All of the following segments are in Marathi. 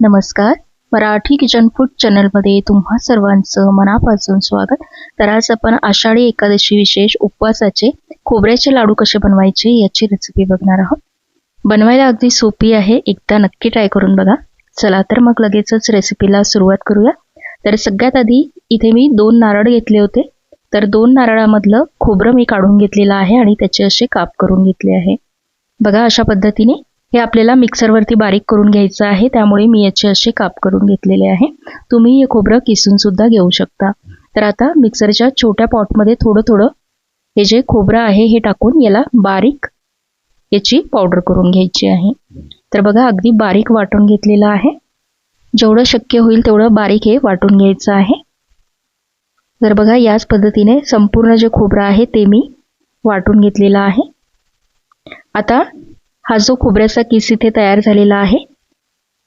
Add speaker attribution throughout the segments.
Speaker 1: नमस्कार. मराठी किचन फूड चॅनलमध्ये तुम्हा सर्वांचं मनापासून स्वागत. तर आज आपण आषाढी एकादशी विशेष उपवासाचे खोबऱ्याचे लाडू कसे बनवायचे याची रेसिपी बघणार आहोत. बनवायला अगदी सोपी आहे एकदा नक्की ट्राय करून बघा. चला तर मग लगेचच रेसिपीला सुरुवात करूया. तर सगळ्यात आधी इथे मी दोन नारळ घेतले होते. तर दोन नारळामधलं खोबरं मी काढून घेतलेलं आहे आणि त्याचे असे काप करून घेतले आहे. बघा अशा पद्धतीने हे आपल्याला मिक्सरवरती बारीक करून घ्यायचं आहे. त्यामुळे मी याचे असे काप करून घेतलेले आहे. तुम्ही हे खोबरं किसूनसुद्धा घेऊ शकता. तर आता मिक्सरच्या छोट्या पॉटमध्ये थोडं थोडं हे जे खोबरं आहे हे टाकून याला बारीक याची पावडर करून घ्यायची आहे. तर बघा अगदी बारीक वाटून घेतलेलं आहे. जेवढं शक्य होईल तेवढं बारीक हे वाटून घ्यायचं आहे. तर बघा याच पद्धतीने संपूर्ण जे खोबरं आहे ते मी वाटून घेतलेलं आहे. आता हा जो खोबऱ्याचा किस इथे तयार झालेला आहे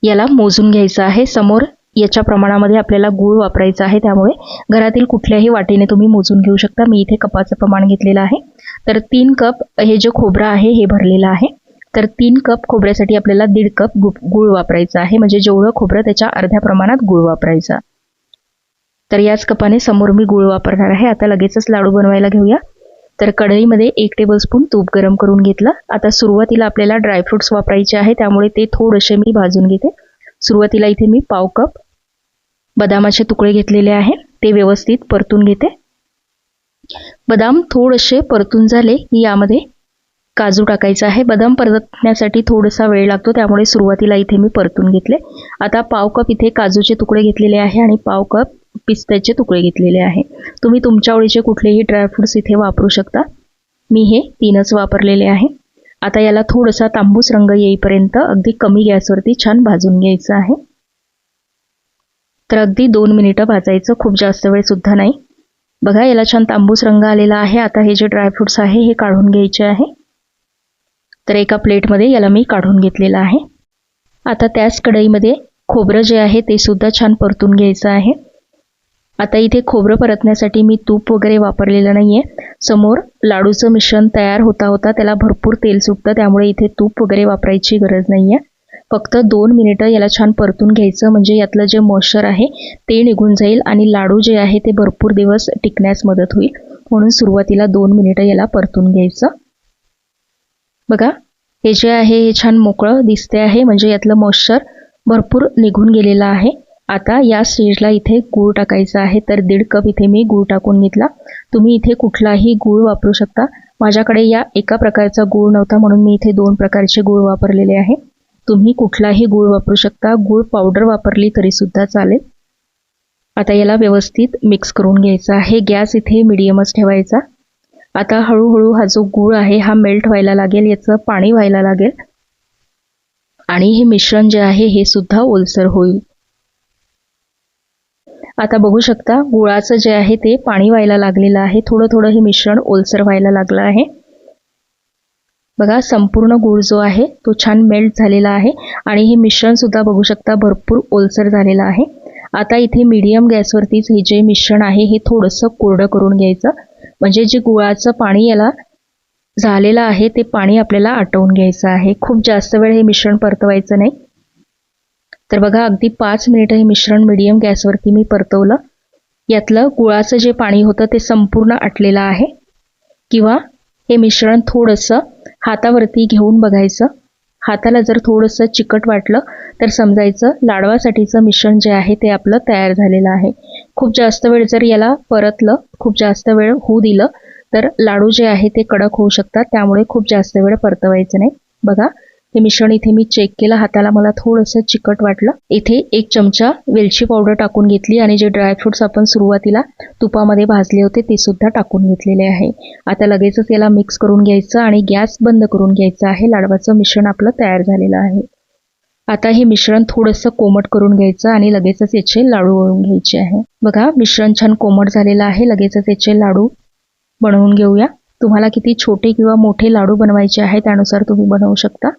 Speaker 1: याला मोजून घ्यायचा आहे. समोर याच्या प्रमाणामध्ये आपल्याला गूळ वापरायचा आहे. त्यामुळे घरातील कुठल्याही वाटीने तुम्ही मोजून घेऊ शकता. मी इथे कपाचं प्रमाण घेतलेलं आहे. तर तीन कप हे जे खोबरं आहे हे भरलेलं आहे. तर तीन कप खोबऱ्यासाठी आपल्याला दीड कप गु गूळ वापरायचा आहे. म्हणजे जेवढं खोबरं त्याच्या अर्ध्या प्रमाणात गूळ वापरायचा. तर याच कपाने समोर मी गूळ वापरणार आहे. आता लगेचच लाडू बनवायला घेऊया. तर कढईमध्ये एक टेबलस्पून तूप गरम करून घेतलं. आता सुरुवातीला आपल्याला ड्रायफ्रुट्स वापरायचे आहे त्यामुळे ते थोडेसे मी भाजून घेते. सुरुवातीला इथे मी पाव कप बदामाचे तुकडे घेतलेले आहे ते व्यवस्थित परतून घेते. बदाम थोडेसे परतून झाले की यामध्ये काजू टाकायचा आहे. बदाम परतण्यासाठी थोडासा वेळ लागतो त्यामुळे सुरुवातीला इथे मी परतून घेतले. आता पाव कप इथे काजूचे तुकडे घेतलेले आहे आणि पाव कप पिस्त्याचे तुकडे घेतलेले आहे. तुम्ही तुमच्या आवडीचे कुठलेही ड्रायफ्रुट्स इथे वापरू शकता. मी हे तीनच वापरलेले आहे. आता याला थोडासा तांबूस रंग येईपर्यंत अगदी कमी गॅसवरती छान भाजून घ्यायचं आहे. तर अगदी दोन मिनिटं भाजायचं खूप जास्त वेळसुद्धा नाही. बघा याला छान तांबूस रंग आलेला आहे. आता हे जे ड्रायफ्रूट्स आहे हे काढून घ्यायचे आहे. तर एका प्लेटमध्ये याला मी काढून घेतलेलं आहे. आता त्याच कढईमध्ये खोबरं जे आहे ते सुद्धा छान परतून घ्यायचं आहे. आता इथे खोबरं परतण्यासाठी मी तूप वगैरे वापरलेलं नाही आहे समोर लाडूचं मिश्रण तयार होता होता त्याला भरपूर तेल सुटतं त्यामुळे इथे तूप वगैरे वापरायची गरज नाही आहे फक्त दोन मिनिटं याला छान परतून घ्यायचं म्हणजे यातलं जे मॉइश्चर आहे ते निघून जाईल आणि लाडू जे आहे ते भरपूर दिवस टिकण्यास मदत होईल. म्हणून सुरुवातीला दोन मिनिटं याला परतून घ्यायचं. बघा हे जे आहे हे छान मोकळं दिसते आहे म्हणजे यातलं मॉइश्चर भरपूर निघून गेलेलं आहे. आता या स्टेजला इथे गूळ टाकायचा आहे तर दीड कप इथे मी गूळ टाकून घेतला. तुम्ही इथे कुठलाही गूळ वापरू शकता. माझ्याकडे या एका प्रकारचा गूळ नव्हता म्हणून मी इथे दोन प्रकारचे गूळ वापरलेले आहे. तुम्ही कुठलाही गूळ वापरू शकता. गूळ पावडर वापरली तरीसुद्धा चालेल. आता याला व्यवस्थित मिक्स करून घ्यायचा आहे. गॅस इथे मिडियमच ठेवायचा. आता हळूहळू हा जो गूळ आहे हा मेल्ट व्हायला लागेल याचं पाणी व्हायला लागेल. आणि हे मिश्रण जे आहे हे सुद्धा ओलसर होईल. आता बघू शकता गुळाचं जे आहे ते पाणी व्हायला लागलेलं आहे. थोडं थोडं हे मिश्रण ओलसर व्हायला लागलं आहे. बघा संपूर्ण गुळ जो आहे तो छान मेल्ट झालेला आहे. आणि हे मिश्रण सुद्धा बघू शकता भरपूर ओलसर झालेलं आहे. आता इथे मीडियम गॅसवरतीच हे जे मिश्रण आहे हे थोडंसं कोरडं करून घ्यायचं. म्हणजे जे गुळाचं पाणी याला झालेलं आहे ते पाणी आपल्याला आटवून घ्यायचं आहे. खूप जास्त वेळ हे मिश्रण परतवायचं नाही. तर बघा अगदी पाच मिनिटं हे मिश्रण मिडियम गॅसवरती मी परतवलं. यातलं गुळाचं जे पाणी होतं ते संपूर्ण आटलेलं आहे. किंवा हे मिश्रण थोडंसं हातावरती घेऊन बघायचं. हाताला जर थोडंसं चिकट वाटलं तर समजायचं लाडवासाठीचं मिश्रण जे आहे ते आपलं तयार झालेलं आहे. खूप जास्त वेळ जर याला परतलं खूप जास्त वेळ होऊ दिलं तर लाडू जे आहे ते कडक होऊ शकतात. त्यामुळे खूप जास्त वेळ परतवायचं नाही. बघा हे मिश्रण इथे मी चेक केलं. हाताला मला थोडंसं चिकट वाटलं. इथे एक चमचा वेलची पावडर टाकून घेतली आणि जे ड्रायफ्रुट्स आपण सुरुवातीला तुपामध्ये भाजले होते ते सुद्धा टाकून घेतलेले आहे. आता लगेचच याला मिक्स करून घ्यायचं आणि गॅस बंद करून घ्यायचं आहे. लाडवाचं मिश्रण आपलं तयार झालेलं आहे. आता हे मिश्रण थोडंसं कोमट करून घ्यायचं आणि लगेचच याचे लाडू वळून घ्यायचे आहे. बघा मिश्रण छान कोमट झालेलं आहे. लगेचच याचे लाडू बनवून घेऊया. तुम्हाला किती छोटे किंवा मोठे लाडू बनवायचे आहे त्यानुसार तुम्ही बनवू शकता.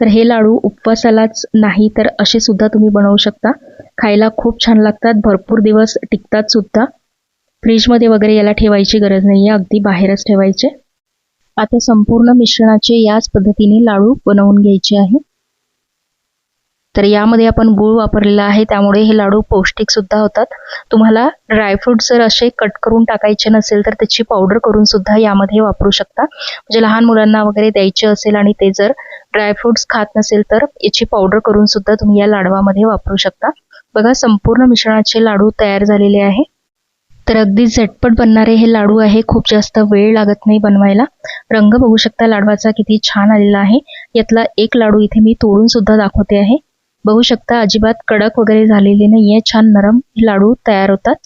Speaker 1: तर हे लाडू उपवासालाच नाही तर असे सुद्धा तुम्ही बनवू शकता. खायला खूप छान लागतात भरपूर दिवस टिकतात सुद्धा. फ्रीजमध्ये वगैरे याला ठेवायची गरज नाही आहे अगदी बाहेरच ठेवायचे. आता संपूर्ण मिश्रणाचे याच पद्धतीने लाडू बनवून घ्यायचे आहे. तर यामध्ये आपण गूळ वापरलेला आहे. त्यामुळे हे लाडू पौष्टिक सुद्धा होतात. तुम्हाला ड्रायफ्रूट जर असे कट करून टाकायचे नसेल तर त्याची पावडर करून सुद्धा यामध्ये वापरू शकता. म्हणजे लहान मुलांना वगैरे द्यायचे असेल आणि ते जर ड्रायफ्रुट्स खात नसेल तर याची पावडर करून सुद्धा तुम्ही या लाडवामध्ये वापरू शकता. बघा संपूर्ण मिश्रणाचे लाडू तयार झालेले आहे. तर अगदी झटपट बनणारे हे लाडू आहे. खूप जास्त वेळ लागत नाही बनवायला. रंग बघू शकता लाडवाचा किती छान आलेला आहे. यातला एक लाडू इथे मी तोडून सुद्धा दाखवते आहे. बघू शकता अजिबात कडक वगैरे झालेले नाहीये. छान नरम लाडू तयार होतात.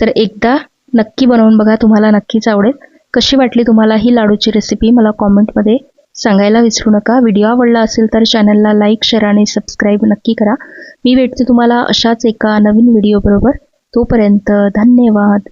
Speaker 1: तर एकदा नक्की बनवून बघा तुम्हाला नक्कीच आवडेल. कशी वाटली तुम्हाला ही लाडूची रेसिपी मला कॉमेंटमध्ये सांगायला विसरू नका. व्हिडिओ आवडला असेल तर चॅनलला लाईक शेअर आणि सबस्क्राईब नक्की करा. मी भेटते तुम्हाला अशाच एका नवीन व्हिडिओबरोबर तोपर्यंत धन्यवाद.